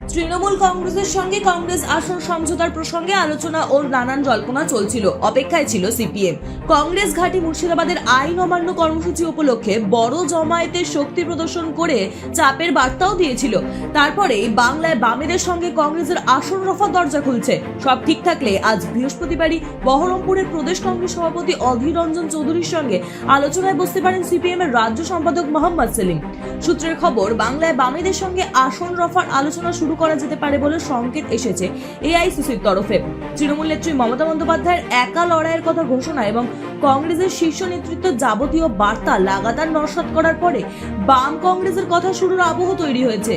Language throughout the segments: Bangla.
তৃণমূল কংগ্রেসের সঙ্গে কংগ্রেস আসন সমঝোতার প্রসঙ্গে আলোচনা ও নানান জল্পনা চলছিল। অপেক্ষায় ছিল সিপিএম। কংগ্রেস ঘাটি মুর্শিদাবাদের আইন অমান্য কর্মসূচি উপলক্ষে বড় জমায়েতের শক্তি প্রদর্শন করে চাপের বার্তাও দিয়েছিল। তারপরেই বাংলায় বামেদের সঙ্গে কংগ্রেসের আসন রফা দরজা খুলছে। সব ঠিক থাকলে আজ বৃহস্পতিবারই বহরমপুরের প্রদেশ কংগ্রেস সভাপতি অধীর রঞ্জন চৌধুরীর সঙ্গে আলোচনায় বসতে পারেন সিপিএম এর রাজ্য সম্পাদক মোহাম্মদ সেলিম। সূত্রের খবর, বাংলায় বামেদের সঙ্গে আসন রফার আলোচনা শুরু করা যেতে পারে বলে সংকেত এসেছে এআইসিসির তরফে। তৃণমূল নেত্রী মমতা বন্দ্যোপাধ্যায়ের একা লড়াইয়ের কথা ঘোষণা এবং কংগ্রেসের শীর্ষ নেতৃত্ব যাবতীয় বার্তা লাগাতার নস্বাত করার পরে বাম কংগ্রেসের কথা শুরুর আবহ তৈরি হয়েছে।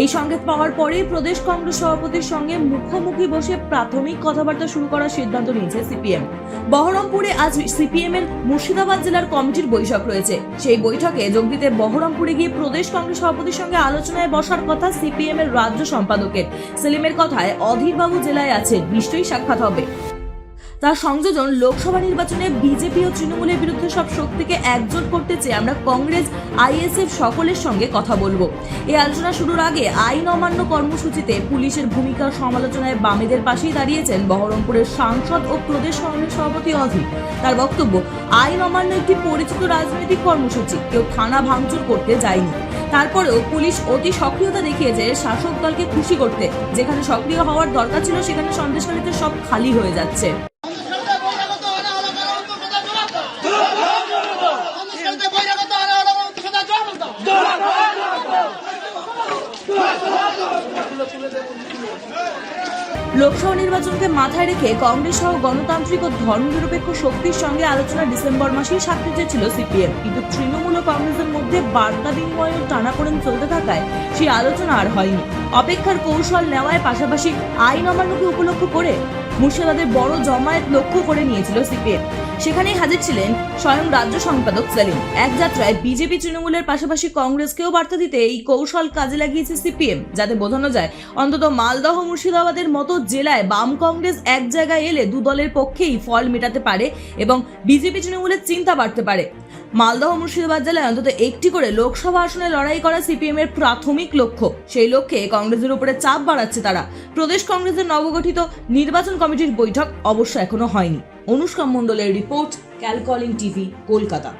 এই সংকেত পাওয়ার পরেই প্রদেশ কংগ্রেস সভাপতির সঙ্গে মুখোমুখি বসে প্রাথমিক কথাবার্তা শুরু করার সিদ্ধান্ত নিয়েছে সিপিএম। বহরমপুরে আজ সিপিএম এর মুর্শিদাবাদ জেলার কমিটির বৈঠক রয়েছে। সেই বৈঠকে যোগ দিতে বহরমপুরে গিয়ে প্রদেশ কংগ্রেস সভাপতির সঙ্গে আলোচনায় বসার কথা সিপিএম এর রাজ্য সম্পাদকের। সেলিমের কথায় অধীরবাবু জেলায় আছেন, নিশ্চয়ই সাক্ষাৎ হবে। তার সংযোজন লোকসভা নির্বাচনে বিজেপি ও তৃণমূলের বিরুদ্ধে সব শক্তিকে একজোট করতে চেয়ে আমরা কংগ্রেস, আইএসএফ সকলের সঙ্গে কথা বলব। এই আলোচনা শুরুর আগে আইন অমান্য কর্মসূচিতে পুলিশের ভূমিকার সমালোচনায় বামেদের পাশেই দাঁড়িয়েছেন বহরমপুরের সাংসদ ও প্রদেশ কংগ্রেস সভাপতি অধীর। তার বক্তব্য, আইন অমান্য একটি পরিচিত রাজনৈতিক কর্মসূচি, কেউ থানা ভাঙচুর করতে যায়নি। তারপরেও পুলিশ অতি সক্রিয়তা দেখিয়েছে শাসক দলকে খুশি করতে, যেখানে সক্রিয় হওয়ার দরকার ছিল, সেখানে সন্দেশকারীতে সব খালি হয়ে যাচ্ছে। লোকসভা নির্বাচনকে মাথায় রেখে কংগ্রেস সহ গণতান্ত্রিক ও ধর্মনিরপেক্ষ শক্তির সঙ্গে আলোচনা ডিসেম্বর মাসেই সাক্ষী চেয়েছিল সিপিএম। কিন্তু তৃণমূল ও কংগ্রেসের মধ্যে বার্তা বিনিময়ের টানাপোড়েন চলতে থাকায় সেই আলোচনা আর হয়নি। অপেক্ষার কৌশল নেওয়ায় পাশাপাশি আইন অমান্যকে উপলক্ষ করে মুর্শিদাবাদের বড় জমায়েত লক্ষ্য করে নিয়েছিল সিপিএম। সেখানেই হাজির ছিলেন স্বয়ং রাজ্য সম্পাদক সেলিম। এক যাত্রায় বিজেপি তৃণমূলের পাশাপাশি কংগ্রেসকেও বার্তা দিতে এই কৌশল কাজে লাগিয়েছে সিপিএম, যাতে বোঝানো যায়, অন্তত মালদহ মুর্শিদাবাদের মতো জেলায় বাম কংগ্রেস এক জায়গায় এলে দু দলের পক্ষেই ফল মেটাতে পারে এবং বিজেপি তৃণমূলের চিন্তা বাড়তে পারে। মালদহ মুর্শিদাবাদ জেলায় অন্তত একটি করে লোকসভা আসনে লড়াই করা সিপিএম এর প্রাথমিক লক্ষ্য। সেই লক্ষ্যে কংগ্রেসের উপরে চাপ বাড়াচ্ছে তারা। প্রদেশ কংগ্রেসের নবগঠিত নির্বাচন কমিটির বৈঠক অবশ্য এখনও হয়নি। অনুষ্কা মণ্ডলের রিপোর্ট ক্যালকলিং টিভি কলকাতা।